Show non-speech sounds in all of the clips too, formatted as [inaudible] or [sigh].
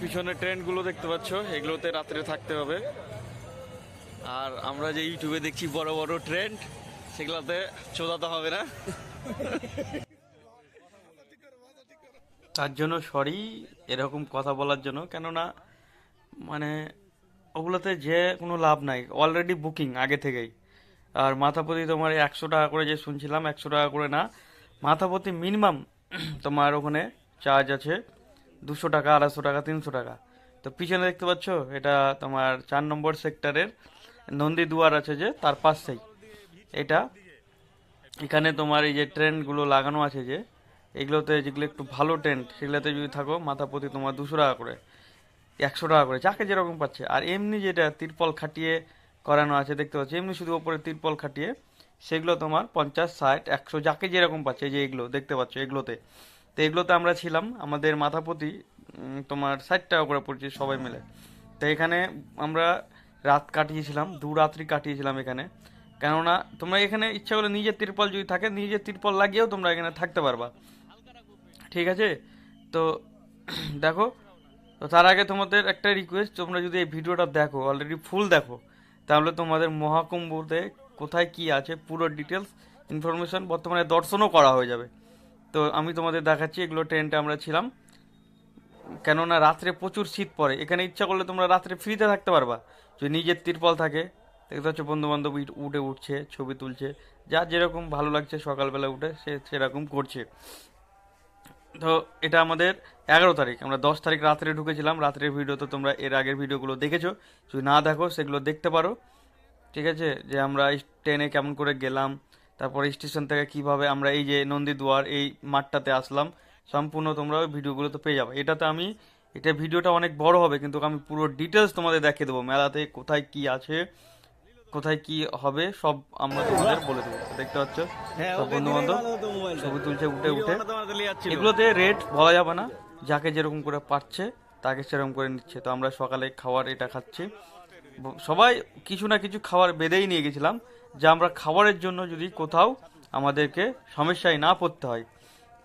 পিছনে ট্রেনগুলো দেখতে পাচ্ছ, এগুলোতে রাত্রে থাকতে হবে। আর আমরা যে ইউটিউবে দেখছি বড় বড় ট্রেন্ড, সেগুলোতে চোদাতে হবে না। তার জন্য সরি এরকম কথা বলার জন্য, কেননা মানে ওগুলোতে যে কোনো লাভ নাই অলরেডি বুকিং আগে থেকেই। আর মাথাপতি তোমার একশো টাকা করে যে শুনছিলাম, একশো টাকা করে না, মাথাপতি মিনিমাম তোমার ওখানে চার্জ আছে। দুশো টাকা, আড়াইশো টাকা, তিনশো টাকা। তো পিছনে দেখতে পাচ্ছ, এটা তোমার চার নম্বর সেক্টরের নন্দী দুয়ার আছে যে, তার পাশেই। এটা, এখানে তোমার এই যে ট্রেনগুলো লাগানো আছে যে, এগুলোতে যেগুলো একটু ভালো ট্রেন সেগুলোতে যদি থাকো, মাথা প্রতি তোমার দুশো টাকা করে, একশো টাকা করে, যাকে যেরকম পাচ্ছে। আর এমনি যেটা তিরপল খাটিয়ে করানো আছে, দেখতে পাচ্ছি, এমনি শুধু ওপরে তিরপল খাটিয়ে, সেগুলো তোমার পঞ্চাশ, ষাট, একশো, যাকে যেরকম পাচ্ছে যে এগুলো, দেখতে পাচ্ছ এগুলোতে। তো এগুলোতে আমরা ছিলাম। আমাদের মাথা প্রতি তোমার ষাট টাকা করে পড়ছে সবাই মিলে। তো এখানে আমরা রাত কাটিয়েছিলাম, দু রাত্রি কাটিয়েছিলাম এখানে। কেননা তোমরা এখানে ইচ্ছা করলে নিজের তিরপল যদি থাকে, নিজের তিরপল লাগিয়েও তোমরা এখানে থাকতে পারবা। ঠিক আছে? তো [clears throat] দেখো, তো তার আগে তোমাদের একটা রিকোয়েস্ট তোমরা যদি এই ভিডিওটা দেখো অলরেডি ফুল দেখো, তাহলে তোমাদের মহাকুম্ভতে কোথায় কি আছে, পুরো ডিটেলস ইনফরমেশন বর্তমানে দর্শনও করা হয়ে যাবে। তো আমি তোমাদের দেখাচ্ছি, এগুলো ট্রেনটা আমরা ছিলাম। কেননা রাত্রে প্রচুর শীত পড়ে। এখানে ইচ্ছা করলে তোমরা রাত্রে ফ্রিতে থাকতে পারবা। যদি নিজের তিরপল থাকে, দেখতে পাচ্ছ বন্ধু বান্ধব উঠে উঠছে, ছবি তুলছে। যা যেরকম ভালো লাগছে সকালবেলা উঠে, সে সেরকম করছে। তো এটা আমাদের এগারো তারিখ। আমরা দশ তারিখ রাত্রে ঢুকেছিলাম। রাত্রের ভিডিও তো তোমরা এর আগের ভিডিওগুলো দেখেছ। যদি না দেখো, সেগুলো দেখতে পারো। ঠিক আছে? যে আমরা এই ট্রেনে কেমন করে গেলাম তারপরে স্টেশন থেকে কীভাবে আমরা এই যে নন্দীদুয়ার এই মাঠটাতে আসলাম সম্পূর্ণ তোমরা ওই ভিডিওগুলো তো পেয়ে যাবে। এটাতে আমি এটা ভিডিওটা অনেক বড় হবে কিন্তু আমি পুরো ডিটেলস তোমাদের দেখিয়ে দেবো। মেলাতে কোথায় কি আছে কোথায় কি হবে সব আমরা তোমাদের বলে দেবো। দেখতে পাচ্ছ? সব বন্ধু বান্ধব ছবি তুলছে উঠে উঠে। এগুলোতে রেট বলা যাবে না যাকে যেরকম করে পাচ্ছে তাকে সেরকম করে নিচ্ছে। তো আমরা সকালে খাবার এটা খাচ্ছি। সবাই কিছু না কিছু খাবার বেঁধেই নিয়ে গেছিলাম। যে আমরা খাবারের জন্য যদি কোথাও আমাদেরকে সমস্যায় না পড়তে হয়।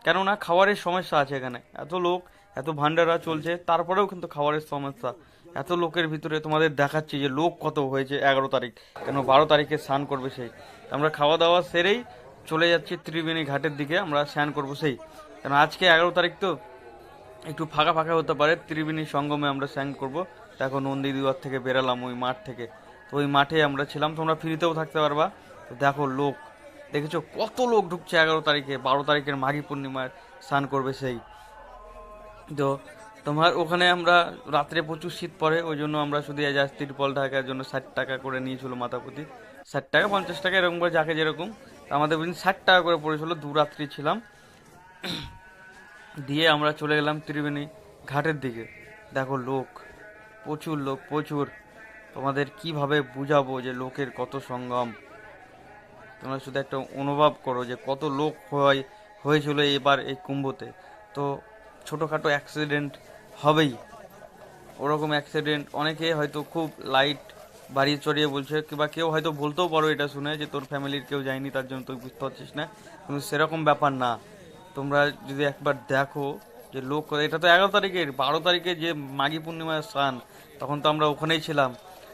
কেননা খাবারের সমস্যা আছে এখানে। এত লোক, এত ভান্ডারা চলছে, তারপরেও কিন্তু খাবারের সমস্যা। এত লোকের ভিতরে তোমাদের দেখাচ্ছি যে লোক কত হয়েছে এগারো তারিখ, কেন বারো তারিখে স্নান করবে সেই। আমরা খাওয়া দাওয়া সেরেই চলে যাচ্ছি ত্রিবেণী ঘাটের দিকে, আমরা স্নান করব সেই। কেন আজকে এগারো তারিখ তো একটু ফাঁকা ফাঁকা হতে পারে, ত্রিবেণী সঙ্গমে আমরা স্নান করব। দেখো নন্দী দুয়ার থেকে বেরালাম ওই মাঠ থেকে। তো ওই মাঠে আমরা ছিলাম, তোমরা ফ্রিতেও থাকতে পারবা। তো দেখো লোক, দেখেছ কত লোক ঢুকছে এগারো তারিখে, বারো তারিখের মাঘী পূর্ণিমার স্নান করবে সেই। তো তোমার ওখানে আমরা রাত্রে প্রচুর শীত পড়ে, ওই জন্য আমরা শুধু এজাজ তিরপল ঢাকার জন্য ষাট টাকা করে নিয়েছিল মাথা প্রতি ষাট টাকা, পঞ্চাশ টাকা, এরকম করে যাকে যেরকম। আমাদের ওই দিন ষাট টাকা করে পড়েছিল, দু রাত্রি ছিলাম। দিয়ে আমরা চলে গেলাম ত্রিবেণী ঘাটের দিকে। দেখো লোক, প্রচুর লোক, প্রচুর। তোমাদের কীভাবে বুঝাবো যে লোকের কত সঙ্গম? তোমরা শুধু একটা অনুভব করো যে কত লোক হয়, হয়েছিল এবার এই কুম্ভতে। তো ছোটোখাটো অ্যাক্সিডেন্ট হবেই। ওরকম অ্যাক্সিডেন্ট অনেকে হয়তো খুব লাইট বাড়িয়ে চড়িয়ে বলছে, কিংবা কেউ হয়তো বলতেও পারো এটা শুনে যে তোর ফ্যামিলির কেউ যায়নি, তার জন্য তুই বুঝতে পারছিস না। কিন্তু সেরকম ব্যাপার না। তোমরা যদি একবার দেখো যে লোক, এটা তো এগারো তারিখের, বারো তারিখে যে মাঘী পূর্ণিমার স্নান, তখন তো আমরা ওখানেই ছিলাম।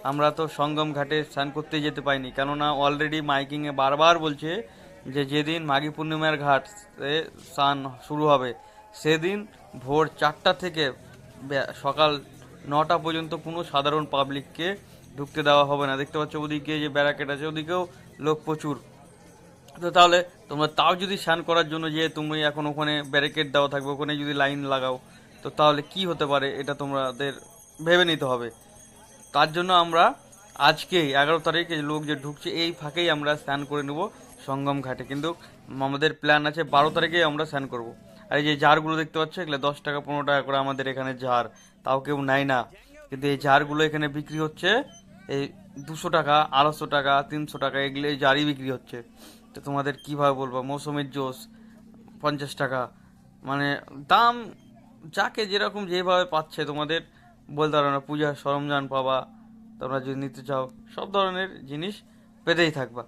আমরা তো সঙ্গম ঘাটে স্নান করতে যেতে পাইনি কেননা অলরেডি মাইকিংয়ে বারবার বলছে যে যেদিন মাঘী পূর্ণিমার ঘাট স্নান শুরু হবে, সেদিন ভোর চারটা থেকে সকাল নটা পর্যন্ত কোনো সাধারণ পাবলিককে ঢুকতে দেওয়া হবে না। দেখতে পাচ্ছ ওদিকে যে ব্যারাকেট আছে, ওদিকেও লোক প্রচুর। তো তাহলে তোমরা তাও যদি স্নান করার জন্য যে তুমি এখন ওখানে ব্যারিকেড দেওয়া থাকবে, ওখানে যদি লাইন লাগাও, তো তাহলে কি হতে পারে এটা তোমাদের ভেবে নিতে হবে। তার জন্য আমরা আজকেই এগারো তারিখে লোক যে ঢুকছে, এই ফাঁকেই আমরা স্নান করে নেব সঙ্গম ঘাটে। কিন্তু আমাদের প্ল্যান আছে বারো তারিখেই আমরা স্নান করব। আর এই যে জারগুলো দেখতে পাচ্ছ, এগুলো দশ টাকা, পনেরো টাকা করে আমাদের এখানে জার। তাও কেউ নেয় না। কিন্তু এই জারগুলো এখানে বিক্রি হচ্ছে, এই দুশো টাকা, আড়াইশো টাকা, তিনশো টাকা, এগুলো এই জারই বিক্রি হচ্ছে। তো তোমাদের কীভাবে বলব? মৌসুমের জোস, পঞ্চাশ টাকা। মানে দাম যাকে যেরকম যেভাবে পাচ্ছে তোমাদের বলতে পারো না পূজার সরঞ্জাম পাবা, তোমরা যদি নিতে চাও, সব ধরনের জিনিস পেতেই থাকবা।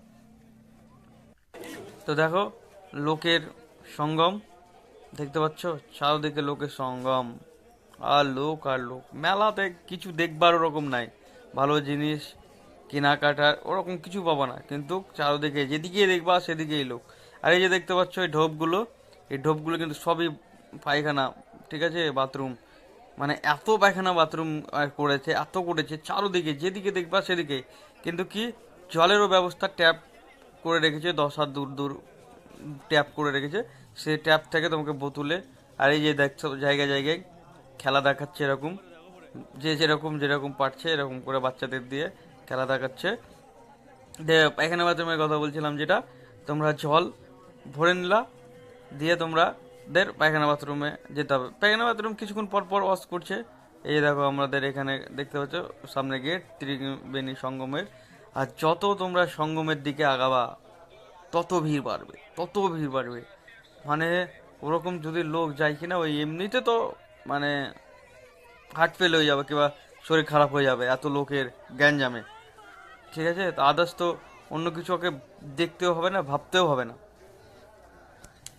তো দেখো, লোকের সঙ্গম, দেখতে পাচ্ছ? চারদিকে লোকের সঙ্গম। আর লোক আর লোক। মেলাতে কিছু দেখবার ওরকম নাই। ভালো জিনিস কেনাকাটার ওরকম কিছু পাবো না। কিন্তু চারদিকে যেদিকে দেখবা, সেদিকেই লোক। আর এই যে দেখতে পাচ্ছ, এই ঢোপগুলো এই ঢোপগুলো কিন্তু সবই পায়খানা, ঠিক আছে? বাথরুম। মানে এত পায়খানা বাথরুম করেছে, এত করেছে, চারোদিকে, যেদিকে দেখবা সেদিকে। কিন্তু কি, জলেরও ব্যবস্থা ট্যাপ করে রেখেছে, দশ হাত দূর দূর ট্যাপ করে রেখেছে। সে ট্যাপ থেকে তোমাকে বোতলে, আর এই যে দেখছ, জায়গায় জায়গায় খেলা দেখাচ্ছে এরকম। যে যেরকম যেরকম পারছে, এরকম করে বাচ্চাদের দিয়ে খেলা দেখাচ্ছে। পায়খানা বাথরুমের কথা বলছিলাম যেটা, তোমরা জল ভরে নিলা, দিয়ে তোমরা দের পায়খানা বাথরুমে যেতে হবে। পায়খানা বাথরুম কিছুক্ষণ পর পর ওয়াশ করছে। এই দেখো আমাদের এখানে দেখতে পাচ্ছ, সামনে গেট ত্রিবেণী সঙ্গমের। আর যত তোমরা সঙ্গমের দিকে আগাবা, তত ভিড় বাড়বে, তত ভিড় বাড়বে। মানে ওরকম যদি লোক যায় কিনা, ওই এমনিতে তো মানে হার্ট ফেল হয়ে যাবে কিংবা শরীর খারাপ হয়ে যাবে এত লোকের গ্যাঞ্জামে। ঠিক আছে? তো আদার্স তো অন্য কিছু ওকে দেখতেও হবে না, ভাবতেও হবে না।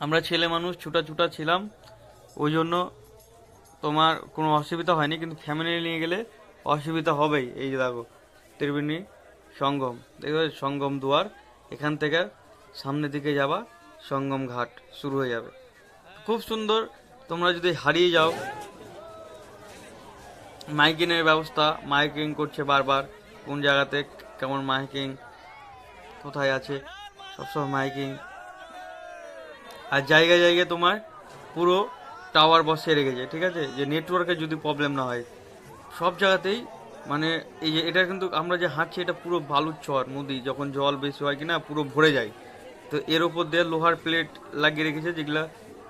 আমরা ছেলে মানুষ, ছুটা ছুটা ছিলাম। ওই জন্য তোমার কোনো অসুবিধা হয়নি, কিন্তু ফ্যামিলি নিয়ে গেলে অসুবিধা হবেই। এই যে দেখো, ত্রিবেণী সঙ্গম দেখবে সঙ্গম দুয়ার, এখান থেকে সামনের দিকে যাবা, সঙ্গম ঘাট শুরু হয়ে যাবে। খুব সুন্দর, তোমরা যদি হারিয়ে যাও, মাইকিংয়ের ব্যবস্থা, মাইকিং করছে বারবার, কোন জায়গাতে, কেমন মাইকিং, কোথায় আছে, সবসময় মাইকিং। আর জায়গায় জায়গায় তোমার পুরো টাওয়ার বসিয়ে রেখেছে ঠিক আছে? যে নেটওয়ার্কের যদি প্রবলেম না হয়। সব জায়গাতেই মানে এই যে এটা কিন্তু আমরা যে হাঁটছি, এটা পুরো বালুর চর, নদী, যখন জল বেশি হয় কিনা, পুরো ভরে যায়। তো এর ওপর দিয়ে লোহার প্লেট লাগিয়ে রেখেছে, যেগুলা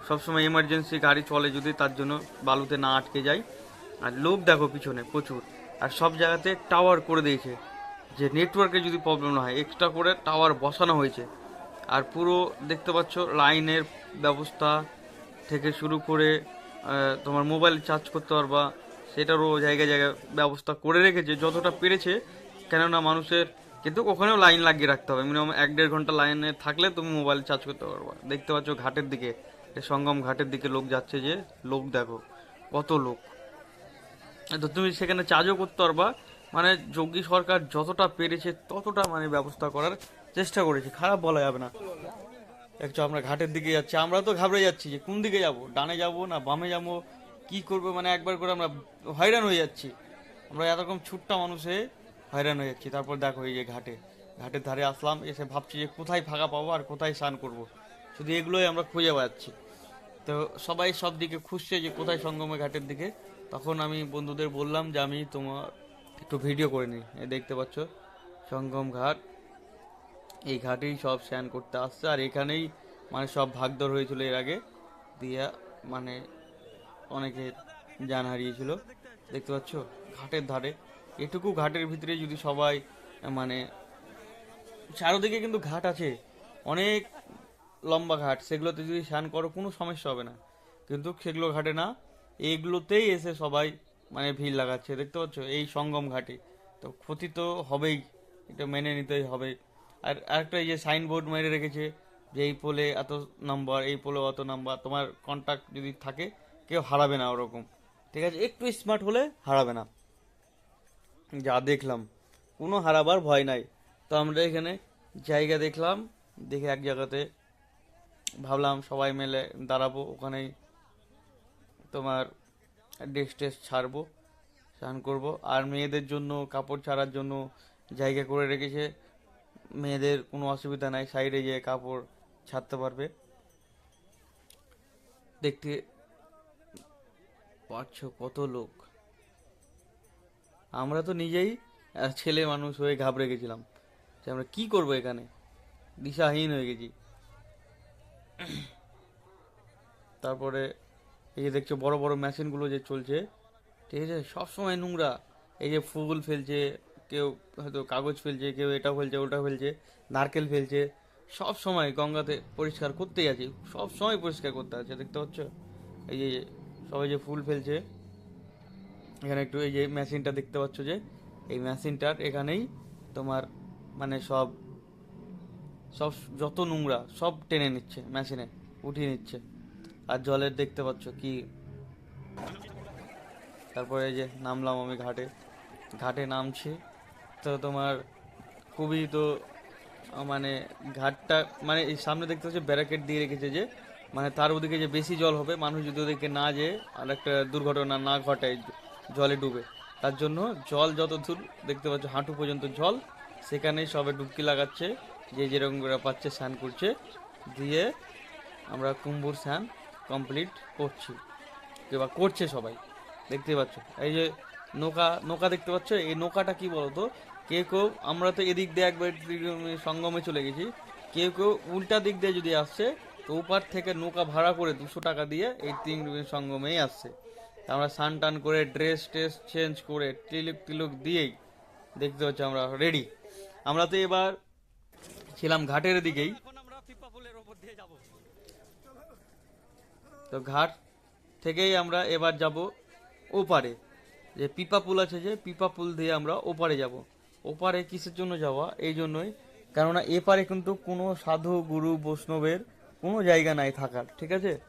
সবসময় এমার্জেন্সি গাড়ি চলে যদি তার জন্য বালুতে না আটকে যায়। আর লোক দেখো পিছনে, প্রচুর। আর সব জায়গাতে টাওয়ার করে দিয়েছে। যে নেটওয়ার্কে যদি প্রবলেম না হয় এক্সট্রা করে টাওয়ার বসানো হয়েছে। আর পুরো দেখতে পাচ্ছ লাইনের ব্যবস্থা থেকে শুরু করে তোমার মোবাইল চার্জ করতে পারবা, সেটারও জায়গায় জায়গায় ব্যবস্থা করে রেখেছে, যতটা পেরেছে। কেননা মানুষের কিন্তু ওখানেও লাইন লাগিয়ে রাখতে হবে। মিনিমাম এক দেড় ঘণ্টা লাইনে থাকলে তুমি মোবাইল চার্জ করতে পারবা। দেখতে পাচ্ছ ঘাটের দিকে সঙ্গম ঘাটের দিকে লোক যাচ্ছে যে, লোক দেখো, কত লোক। তো তুমি সেখানে চার্জও করতে পারবা। মানে যোগী সরকার যতটা পেরেছে ততটা মানে ব্যবস্থা করার চেষ্টা করেছি, খারাপ বলা যাবে না। একটু আমরা ঘাটের দিকে যাচ্ছি, আমরা তো ঘাবড়ে যাচ্ছি যে কোন দিকে যাব, ডানে যাব না বামে যাব, কি করব মানে একবার করে আমরা হয়রান হয়ে যাচ্ছি। আমরা এরকম ছুট্টা মানুষে হয়রান হয়ে যাচ্ছি। তারপর দেখো এই যে ঘাটে, ঘাটের ধারে আসলাম, এসে ভাবছি যে কোথায় ফাঁকা পাবো আর কোথায় স্নান করব। শুধু এগুলোই আমরা খুঁজে পাচ্ছি। তো সবাই সব দিকে খুঁজছে যে কোথায় সঙ্গমে ঘাটের দিকে। তখন আমি বন্ধুদের বললাম যে আমি তোমার একটু ভিডিও করে নিই। দেখতে পাচ্ছ, সঙ্গম ঘাট। এই ঘাটেই সব স্নান করতে আসছে। আর এখানেই মানে সব ভাগদর হয়েছিল এর আগে। দিয়া মানে অনেকে জান হারিয়েছিল। দেখতে পাচ্ছ? ঘাটের ধারে। এটুকু ঘাটের ভিতরে যদি সবাই মানে চারোদিকে কিন্তু ঘাট আছে। অনেক লম্বা ঘাট। সেগুলোতে যদি স্নান করো কোনো সমস্যা হবে না। কিন্তু সেগুলো ঘাটে না। এগুলোতেই এসে সবাই মানে ভিড় লাগাচ্ছে। দেখতে পাচ্ছ? এই সঙ্গম ঘাটে। তো ক্ষতি তো হবেই। এটা মেনে নিতেই হবে। আর আরেকটা এই যে সাইনবোর্ড মেরে রেখেছে যে এই পোলে এত নাম্বার, এই পোলে অত নাম্বার, তোমার কন্ট্যাক্ট যদি থাকে, কেউ হারাবে না ওরকম। ঠিক আছে? একটু স্মার্ট হলে হারাবে না। যা দেখলাম, কোনো হারাবার ভয় নাই। তো আমরা এখানে জায়গা দেখলাম, দেখে এক জায়গাতে ভাবলাম সবাই মিলে দাঁড়াবো, ওখানেই তোমার ড্রেস ট্রেস ছাড়বো, স্নান করব। আর মেয়েদের জন্য, কাপড় ছাড়ার জন্য জায়গা করে রেখেছে। মেয়েদের কোনো অসুবিধা নাই, সাইডে গিয়ে কাপড় ছাড়তে পারবে। দেখতে পাচ্ছ কত লোক। আমরা তো নিজেই ছেলে মানুষ হয়ে ঘাবড়ে গেছিলাম যে আমরা কি করব এখানে? দিশাহীন হয়ে গেছি। তারপরে এই যে দেখছ বড় বড় মেশিনগুলো যে চলছে, ঠিক আছে? সবসময় নোংরা। এই যে ফুল ফেলছে কেউ হয়তো কাগজ ফেলছে, কেউ এটা ফেলছে, ওটা ফেলছে, নারকেল ফেলছে, সব সময় গঙ্গাতে পরিষ্কার করতেই আছে, সব সময় পরিষ্কার করতে আছে, দেখতে পাচ্ছ? এই যে সবাই যে ফুল ফেলছে, এখানে একটু এই যে মেশিনটা দেখতে পাচ্ছ যে, এই মেশিনটার এখানেই তোমার মানে সব সব যত নোংরা সব টেনে নিচ্ছে, মেশিনে উঠিয়ে নিচ্ছে, আর জলের দেখতে পাচ্ছ কি? তারপরে এই যে নামলাম আমি ঘাটে ঘাটে নামছি তো তোমার খুবই তো মানে ঘাটটা মানে এই সামনে দেখতে হচ্ছে ব্যারাকেড দিয়ে রেখেছে যে মানে তার ওদিকে যে বেশি জল হবে, মানুষ যদি ওদিকে না যেয়ে আর একটা দুর্ঘটনা না ঘটায় জলে ডুবে, তার জন্য জল যত দূর দেখতে পাচ্ছ হাঁটু পর্যন্ত জল, সেখানেই সবে ডুবকি লাগাচ্ছে, যে যেরকম করে পাচ্ছে স্নান করছে, দিয়ে আমরা কুম্ভুর স্নান কমপ্লিট করছি। কিংবা করছে সবাই, দেখতে পাচ্ছ, এই যে নৌকা নৌকা দেখতে পাচ্ছ, এই নৌকাটা কি বলতো কেউ কেউ আমরা তো এদিক দিয়ে একবার সঙ্গমে চলে গেছি কেউ কেউ উল্টা দিক দিয়ে যদি আসছে তো ওপার থেকে নৌকা ভাড়া করে দুশো টাকা দিয়ে এই তিন সঙ্গমেই আসছে। আমরা স্নান টান করে ড্রেস ট্রেস চেঞ্জ করে টিলুক টিলুক দিয়েই দেখতে হচ্ছে আমরা রেডি আমরা তো এবার ছিলাম ঘাটের দিকেই। তো ঘাট থেকেই আমরা এবার যাব ওপারে। যে পিপা পুল আছে যে পিপা পুল দিয়ে আমরা ওপারে যাব। ওপারে কিসের জন্য যাওয়া? এই জন্যই। কেননা এপারে কিন্তু কোনো সাধু, গুরু, বৈষ্ণবের কোনো জায়গা নাই থাকার, ঠিক আছে?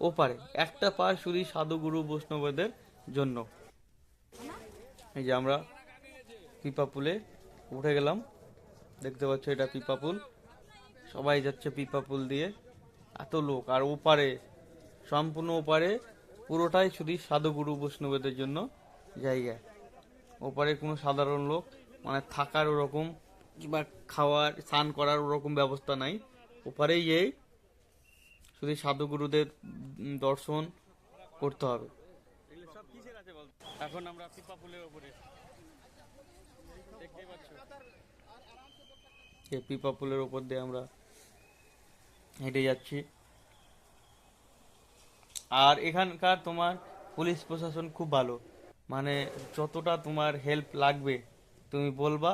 ওপারে। একটা পার শুধু সাধু, গুরু, বৈষ্ণবদের জন্য। এই যে আমরা পিপা পুলে উঠে গেলাম। দেখতে পাচ্ছ এটা পিপা পুল। সবাই যাচ্ছে পিপা পুল দিয়ে। এত লোক। আর ওপারে, সম্পূর্ণ ওপারে পুরোটাই শুধু সাধুগুরু বৈষ্ণবদের জন্য জায়গা। ওপারে কোনো সাধারণ লোক মানে থাকার ওরকম কিংবা খাওয়ার স্নান করার ওরকম ব্যবস্থা নাই। ওপারেই এই শুধু সাধুগুরুদের দর্শন করতে হবে। এখন আমরা পিপা পুলের ওপরে। দেখতেই পাচ্ছ। এই পিপা পুলের ওপর দিয়ে আমরা হেঁটে যাচ্ছি। আর এখানকার তোমার পুলিশ প্রশাসন খুব ভালো। মানে যতটা তোমার হেল্প লাগবে তুমি বলবা,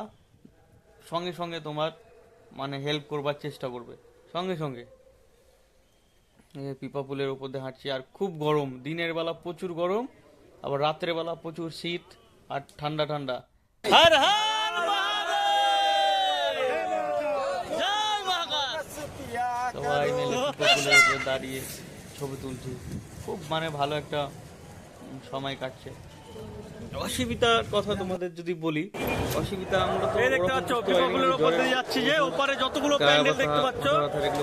সঙ্গে সঙ্গে তোমার মানে হেল্প করবার চেষ্টা করবে। সঙ্গে সঙ্গে। পিপা পুলের উপর দিয়ে হাঁটছি, আর খুব গরম। দিনের বেলা প্রচুর গরম, আবার রাত্রের বেলা প্রচুর শীত আর ঠান্ডা ঠান্ডা। হর সবাই মিলে উপর দাঁড়িয়ে ছবি তুলছি। খুব মানে ভালো একটা সময় কাটছে। অসুবিধার কথা তোমাদের যদি বলি অসুবিধা আমরা তো দেখতে পাচ্ছ দিয়ে যাচ্ছি যে ওপারে যতগুলো প্যান্ডেল দেখতে পাচ্ছ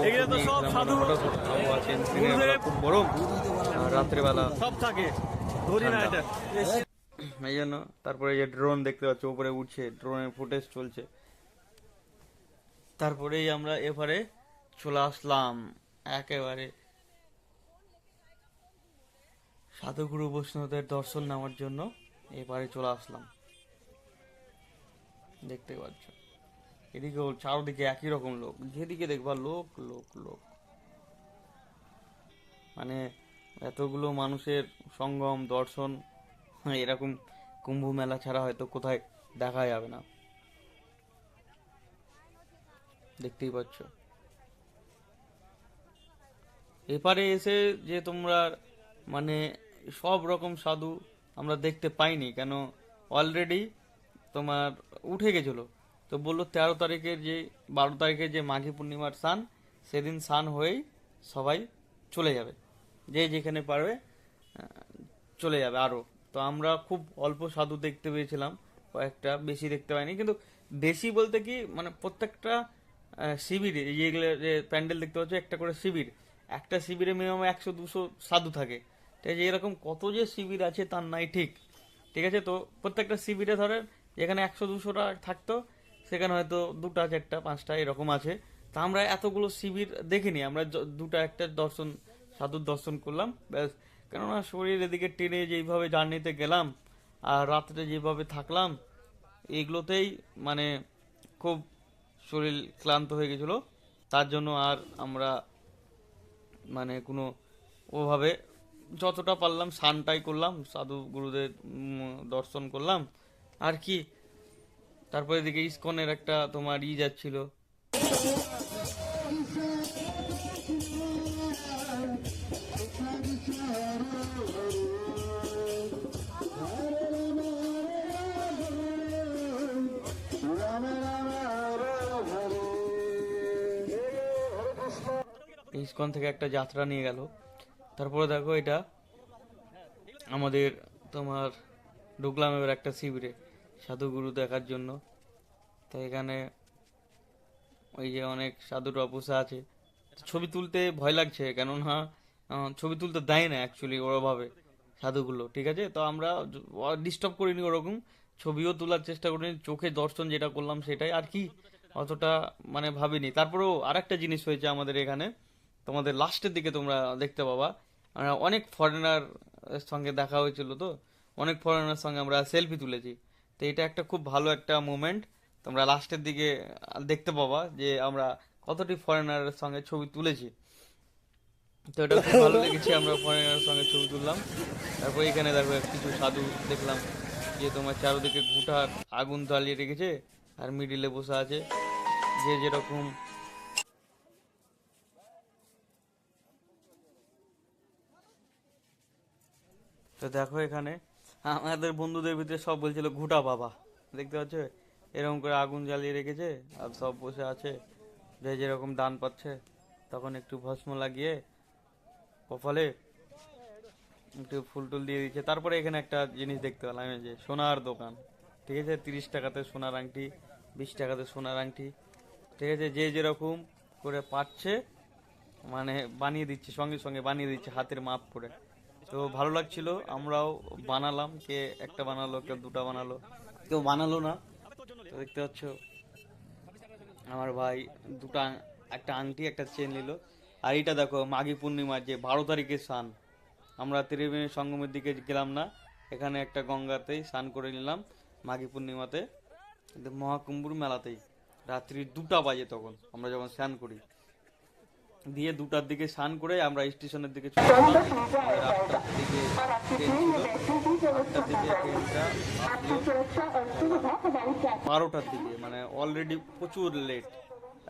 এগুলো তো সব সাধু খুব রাত্রেবেলা সব থাকে ধরি না এটা। এই জন্য তারপরে যে ড্রোন দেখতে পাচ্ছ উপরে উঠছে ড্রোনের ফুটেজ চলছে। তারপরেই আমরা এবারে চলে আসলাম একেবারে সাধুগুরু বৈষ্ণবদের দর্শন নেওয়ার জন্য এবারে চলে আসলাম। দেখতে পাচ্ছ। এদিকে চারদিকে একই রকম লোক। যেদিকে দেখবা লোক লোক লোক। মানে এতগুলো মানুষের সঙ্গম, দর্শন, এরকম কুম্ভ মেলা ছাড়া হয়তো কোথায় দেখা যাবে না। দেখতেই পাচ্ছ। এপারে এসে যে তোমরা মানে সব রকম সাধু আমরা দেখতে পাইনি, কেন অলরেডি তোমার উঠে গেছিল। তো বলল তেরো তারিখের যে, বারো তারিখের যে মাঘী পূর্ণিমার স্নান, সেদিন স্নান হয়েই সবাই চলে যাবে। যে যেখানে পারবে চলে যাবে আরও তো আমরা খুব অল্প সাধু দেখতে পেয়েছিলাম, কয়েকটা বেশি দেখতে পাইনি। কিন্তু বেশি বলতে কি মানে প্রত্যেকটা শিবিরে যেগুলো যে প্যান্ডেল দেখতে পাচ্ছ, একটা করে শিবির। একটা শিবিরে মিনিমাম একশো, দুশো সাধু থাকে। আছে এরকম কত যে শিবির আছে তার নাই ঠিক। ঠিক আছে? তো প্রত্যেকটা শিবিরে ধরেন যেখানে একশো দুশোটা থাকতো, সেখানে হয়তো দুটা, চারটা, পাঁচটা এরকম আছে। তা আমরা এতগুলো শিবির দেখিনি, আমরা য- দুটা একটা দর্শন, সাধুর দর্শন করলাম, ব্যাস। কেননা শরীর এদিকে টেনে যেইভাবে জার্নিতে গেলাম আর রাত্রে যেভাবে থাকলাম, এগুলোতেই মানে খুব শরীর ক্লান্ত হয়ে গেছিল। তার জন্য আর আমরা মানে কোনো ওভাবে যতটা পারলাম স্নানটাই করলাম, সাধু গুরুদের দর্শন করলাম। আর কি? তারপরে এদিকে ইস্কনের একটা তোমার ই যাচ্ছিল। ইস্কন থেকে একটা যাত্রা নিয়ে গেল। তারপরে দেখো এটা আমাদের তোমার ঢুকলাম এবার একটা শিবিরে সাধুগুরু দেখার জন্য। তো এখানে ওই যে অনেক সাধুরা বসে আছে। ছবি তুলতে ভয় লাগছে, কেননা ছবি তুলতে দেয় না অ্যাকচুয়ালি ওরভাবে সাধুগুলো, ঠিক আছে? তো আমরা ডিস্টার্ব করিনি ওরকম, ছবিও তোলার চেষ্টা করিনি, চোখে দর্শন যেটা করলাম সেটাই আর কি অতটা মানে ভাবিনি। তারপরেও আরেকটা জিনিস হয়েছে আমাদের এখানে, তোমাদের লাস্টের দিকে তোমরা দেখতে পাবা। অনেক ফরেনার সঙ্গে দেখা হয়েছিল তো। অনেক ফরেনার সঙ্গে আমরা সেলফি তুলেছি। তো এটা একটা খুব ভালো একটা মুমেন্ট তোমরা লাস্টের দিকে দেখতে পাবা যে আমরা কতটি ফরেনারের সঙ্গে ছবি তুলেছি। তো এটা খুব ভালো লেগেছে, আমরা ফরেনারের সঙ্গে ছবি তুললাম। তারপর এখানে দেখো কিছু সাধু দেখলাম যে তোমার চারোদিকে গুটার আগুন জ্বালিয়ে রেখেছে আর মিডিলে বসে আছে। যে যেরকম তো দেখো এখানে আমাদের বন্ধুদের ভিতরে সব বলছিল, ঘুটা বাবা। দেখতে পাচ্ছ? এরকম করে আগুন জ্বালিয়ে রেখেছে আর সব বসে আছে। যে যেরকম দান পাচ্ছে, তখন একটু ভস্ম লাগিয়ে কপালে একটু ফুল টুল দিয়ে দিচ্ছে। তারপরে এখানে একটা জিনিস দেখতে পেলাম যে সোনার দোকান। ঠিক আছে? তিরিশ টাকাতে সোনার আংটি, বিশ টাকাতে সোনার আংটি। ঠিক আছে? যে যেরকম করে পাচ্ছে মানে বানিয়ে দিচ্ছে, সঙ্গে সঙ্গে বানিয়ে দিচ্ছে, হাতের মাপ করে। তো ভালো লাগছিল, আমরাও বানালাম, কে একটা বানালো, কেউ দুটা বানালো, কেউ বানালো না। তো দেখতে পাচ্ছ, আমার ভাই দুটা, একটা আংটি, একটা চেন নিল। আর এটা দেখো, মাঘী পূর্ণিমার যে বারো তারিখে স্নান। আমরা ত্রিবেণী সঙ্গমের দিকে গেলাম না, এখানে একটা গঙ্গাতেই স্নান করে নিলাম মাঘী পূর্ণিমাতে। মহাকুম্ভুর মেলাতেই রাত্রি দুটা বাজে তখন, আমরা যখন স্নান করি। দিয়ে দুটার দিকে স্নান করে আমরা স্টেশনের দিকে চলে গেলাম আটটার বারোটার দিকে মানে অলরেডি প্রচুর লেট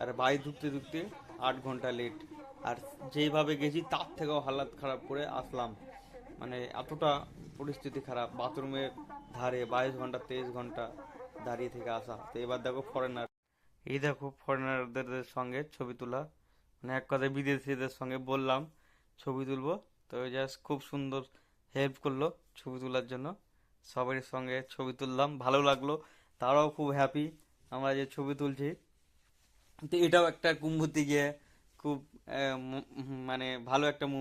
আর বাই ঢুকতে ঢুকতে আট ঘণ্টা লেট আর যেইভাবে গেছি তার থেকেও হালাত খারাপ করে আসলাম। মানে এতটা পরিস্থিতি খারাপ। বাথরুমের ধারে বাইশ ঘণ্টা তেইশ ঘণ্টা দাঁড়িয়ে থেকে আসা। তো এবার দেখো ফরেনার এই দেখো ফরেনারদের সঙ্গে ছবি তোলা। মানে এক কথায় বিদেশিদের সঙ্গে বললাম, ছবি তুলবো। তো জাস্ট খুব সুন্দর হেল্প করল ছবি তোলার জন্য। সবারই সঙ্গে ছবি তুললাম, ভালো লাগল, তারাও খুব হ্যাপি আমরা যে ছবি তুলছি। তো এটাও একটা কুম্ভতে গিয়ে খুব মানে ভালো একটা মুভ